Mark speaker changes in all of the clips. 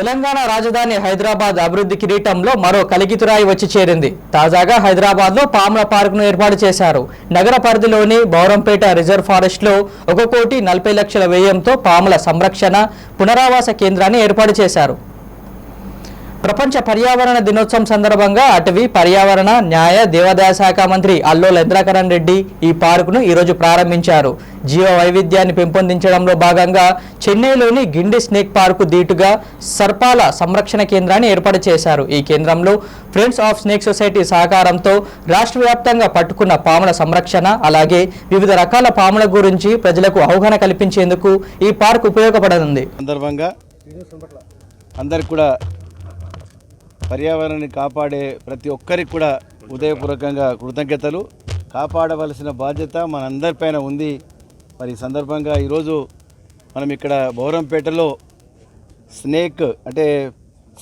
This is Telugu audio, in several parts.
Speaker 1: తెలంగాణ రాజధాని హైదరాబాద్ అభివృద్ధి కిరీటంలో మరో కలికితురాయి వచ్చి చేరింది. తాజాగా హైదరాబాద్లో పాముల పార్క్ను ఏర్పాటు చేశారు. నగర పరిధిలోని బౌరంపేట రిజర్వ్ ఫారెస్ట్లో ఒక కోటి నలభై లక్షల వ్యయంతో పాముల సంరక్షణ పునరావాస కేంద్రాన్ని ఏర్పాటు చేశారు. ప్రపంచ పర్యావరణ దినోత్సవం సందర్భంగా అటవీ పర్యావరణ న్యాయ దేవాదాయ శాఖ మంత్రి అల్లోల ఇంద్రకరణ్ రెడ్డి ఈ పార్కును ఈరోజు ప్రారంభించారు. జీవ వైవిధ్యాన్ని పెంపొందించడంలో భాగంగా చెన్నైలోని గిండి స్నేక్ పార్కు దీటుగా సర్పాల సంరక్షణ కేంద్రాన్ని ఏర్పాటు చేశారు. ఈ కేంద్రంలో ఫ్రెండ్స్ ఆఫ్ స్నేక్ సొసైటీ సహకారంతో రాష్ట్ర వ్యాప్తంగా పట్టుకున్న పాముల సంరక్షణ అలాగే వివిధ రకాల పాముల గురించి ప్రజలకు అవగాహన కల్పించేందుకు ఈ పార్క్ ఉపయోగపడనుంది.
Speaker 2: సందర్భంగా అందరికి కూడా పర్యావరణాన్ని కాపాడే ప్రతి ఒక్కరికి కూడా ఉదయపూర్వకంగా కృతజ్ఞతలు. కాపాడవలసిన బాధ్యత మనందరిపైన ఉంది. మరి సందర్భంగా ఈరోజు మనం ఇక్కడ బౌరంపేటలో స్నేక్ అంటే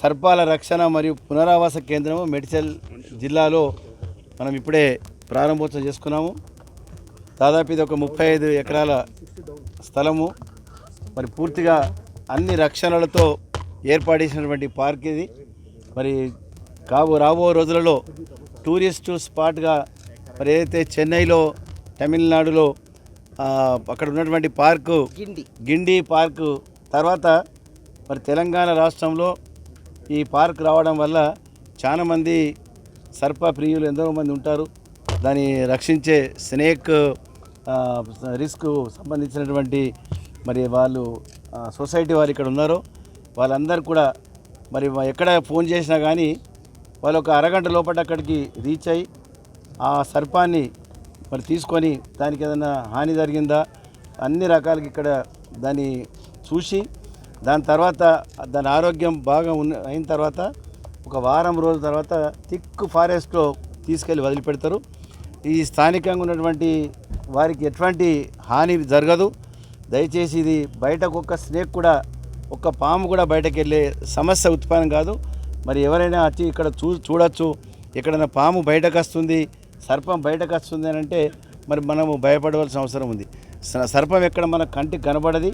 Speaker 2: సర్పాల రక్షణ మరియు పునరావాస కేంద్రము మెడిచల్ జిల్లాలో మనం ఇప్పుడే ప్రారంభోత్సవం చేసుకున్నాము. దాదాపు ఇది ఒక ముప్పై ఐదు ఎకరాల స్థలము. మరి పూర్తిగా అన్ని రక్షణలతో ఏర్పాటు చేసినటువంటి పార్క్ ఇది. మరి కాబో రాబో రోజులలో టూరిస్టు స్పాట్గా మరి ఏదైతే చెన్నైలో తమిళనాడులో అక్కడ ఉన్నటువంటి పార్కు గిండి. పార్కు తర్వాత మరి తెలంగాణ రాష్ట్రంలో ఈ పార్క్ రావడం వల్ల చాలామంది సర్ప ప్రియులు ఎంతో మంది ఉంటారు. దాన్ని రక్షించే స్నేక్ రిస్క్ సంబంధించినటువంటి మరి వాళ్ళు సొసైటీ వారు ఇక్కడ ఉన్నారో. వాళ్ళందరూ కూడా మరి ఎక్కడ ఫోన్ చేసినా కానీ వాళ్ళు ఒక అరగంట లోపల అక్కడికి రీచ్ అయ్యి ఆ సర్పాన్ని మరి తీసుకొని దానికి ఏదైనా హాని జరిగిందా? అన్ని రకాలకి ఇక్కడ దాన్ని చూసి దాని తర్వాత దాని ఆరోగ్యం బాగా ఉన్న అయిన తర్వాత ఒక వారం రోజుల తర్వాత థిక్ ఫారెస్ట్లో తీసుకెళ్ళి వదిలిపెడతారు. ఈ స్థానికంగా ఉన్నటువంటి వారికి ఎటువంటి హాని జరగదు. దయచేసి ఇది బయటకు ఒక స్నేక్ కూడా ఒక్క పాము కూడా బయటకు వెళ్ళే సమస్య ఉత్పన్నం కాదు. మరి ఎవరైనా వచ్చి ఇక్కడ చూ చూడొచ్చు. ఎక్కడైనా పాము బయటకు వస్తుంది సర్పం బయటకు వస్తుంది అని అంటే మరి మనము భయపడవలసిన అవసరం ఉంది. స- సర్పం ఎక్కడ మన కంటికి కనబడది.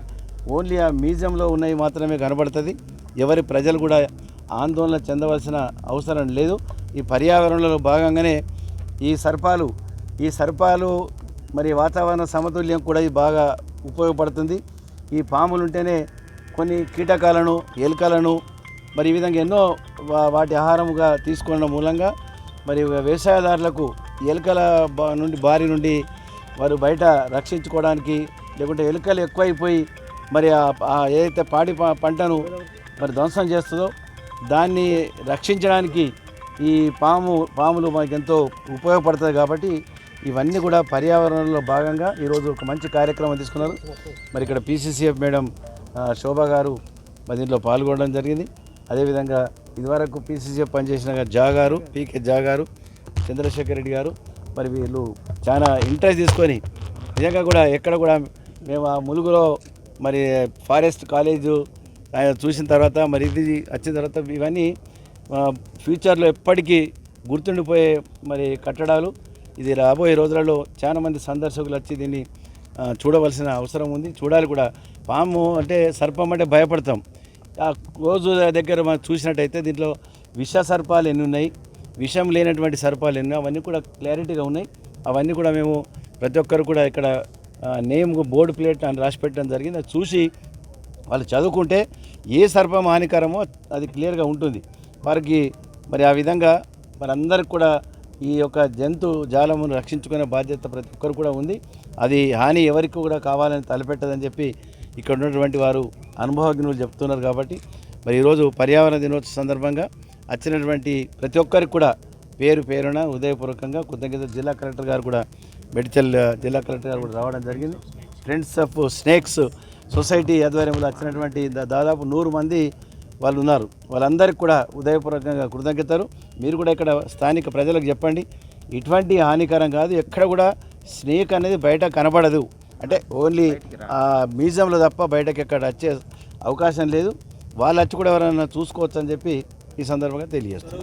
Speaker 2: ఓన్లీ ఆ మ్యూజియంలో ఉన్నవి మాత్రమే కనబడుతుంది. ఎవరి ప్రజలు కూడా ఆందోళన చెందవలసిన అవసరం లేదు. ఈ పర్యావరణంలో భాగంగానే ఈ సర్పాలు ఈ సర్పాలు మరి వాతావరణ సమతుల్యం కూడా ఇది బాగా ఉపయోగపడుతుంది. ఈ పాములు ఉంటేనే కొన్ని కీటకాలను ఎలుకలను మరి ఈ విధంగా ఎన్నో వా- వాటి ఆహారముగా తీసుకోవడం మూలంగా మరి వ్యవసాయదారులకు ఎలుకల నుండి బారి నుండి వారు బయట రక్షించుకోవడానికి లేకుంటే ఎలుకలు ఎక్కువైపోయి మరి ఆ- ఏదైతే పాడి పంటను మరి ధ్వంసం చేస్తుందో దాన్ని రక్షించడానికి ఈ పాము పాములు మనకి ఎంతో ఉపయోగపడుతుంది కాబట్టి ఇవన్నీ కూడా పర్యావరణంలో భాగంగా ఈరోజు ఒక మంచి కార్యక్రమం తీసుకున్నారు. మరి ఇక్కడ పీసీసీఎఫ్ మేడం శోభ గారు మరి దీంట్లో పాల్గొనడం జరిగింది. అదేవిధంగా ఇదివరకు పీసీసీ పనిచేసిన జా గారు పీకే జా గారు చంద్రశేఖర్ రెడ్డి గారు మరి వీళ్ళు చాలా ఇంట్రెస్ట్ తీసుకొని నిజంగా కూడా ఎక్కడ కూడా మేము ఆ ములుగులో మరి ఫారెస్ట్ కాలేజు ఆయన చూసిన తర్వాత మరి ఇది వచ్చిన తర్వాత ఇవన్నీ ఫ్యూచర్లో ఎప్పటికీ గుర్తుండిపోయే మరి కట్టడాలు. ఇది రాబోయే రోజులలో చాలామంది సందర్శకులు వచ్చి దీన్ని చూడవలసిన అవసరం ఉంది. చూడాలి కూడా. పాము అంటే సర్పం అంటే భయపడతాం. ఆ రోజు దగ్గర మనం చూసినట్టయితే దీంట్లో విష సర్పాలు ఎన్ని ఉన్నాయి విషం లేనటువంటి సర్పాలు ఎన్ని అవన్నీ కూడా క్లారిటీగా ఉన్నాయి. అవన్నీ కూడా మేము ప్రతి ఒక్కరు కూడా ఇక్కడ నేమ్ బోర్డు ప్లేట్ అని రాసి పెట్టడం జరిగింది. అది చూసి వాళ్ళు చదువుకుంటే ఏ సర్పం హానికరమో అది క్లియర్గా ఉంటుంది. వారికి మరి ఆ విధంగా మరి అందరికి కూడా ఈ యొక్క జంతు జాలమును రక్షించుకునే బాధ్యత ప్రతి ఒక్కరు కూడా ఉంది. అది హాని ఎవరికి కూడా కావాలని తలపెట్టదని చెప్పి ఇక్కడ ఉన్నటువంటి వారు అనుభవజ్ఞులు చెప్తున్నారు కాబట్టి మరి ఈరోజు పర్యావరణ దినోత్సవ సందర్భంగా వచ్చినటువంటి ప్రతి ఒక్కరికి కూడా పేరు పేరున హృదయపూర్వకంగా కృతజ్ఞత జిల్లా కలెక్టర్ గారు కూడా మెడిచల్ జిల్లా కలెక్టర్ గారు కూడా రావడం జరిగింది. ఫ్రెండ్స్ ఆఫ్ స్నేక్స్ సొసైటీ ఆధ్వర్యంలో వచ్చినటువంటి దాదాపు నూరు మంది వాళ్ళు ఉన్నారు. వాళ్ళందరికీ కూడా ఉదయపూర్వకంగా కృతజ్ఞతలు. మీరు కూడా ఇక్కడ స్థానిక ప్రజలకు చెప్పండి. ఇటువంటి హానికరం కాదు. ఎక్కడ కూడా స్నేక్ అనేది బయట కనబడదు. అంటే ఓన్లీ ఆ మ్యూజియంలో తప్ప బయటకి ఎక్కడ వచ్చే అవకాశం లేదు. వాళ్ళు వచ్చి కూడా ఎవరైనా చూసుకోవచ్చు అని చెప్పి ఈ సందర్భంగా తెలియజేస్తారు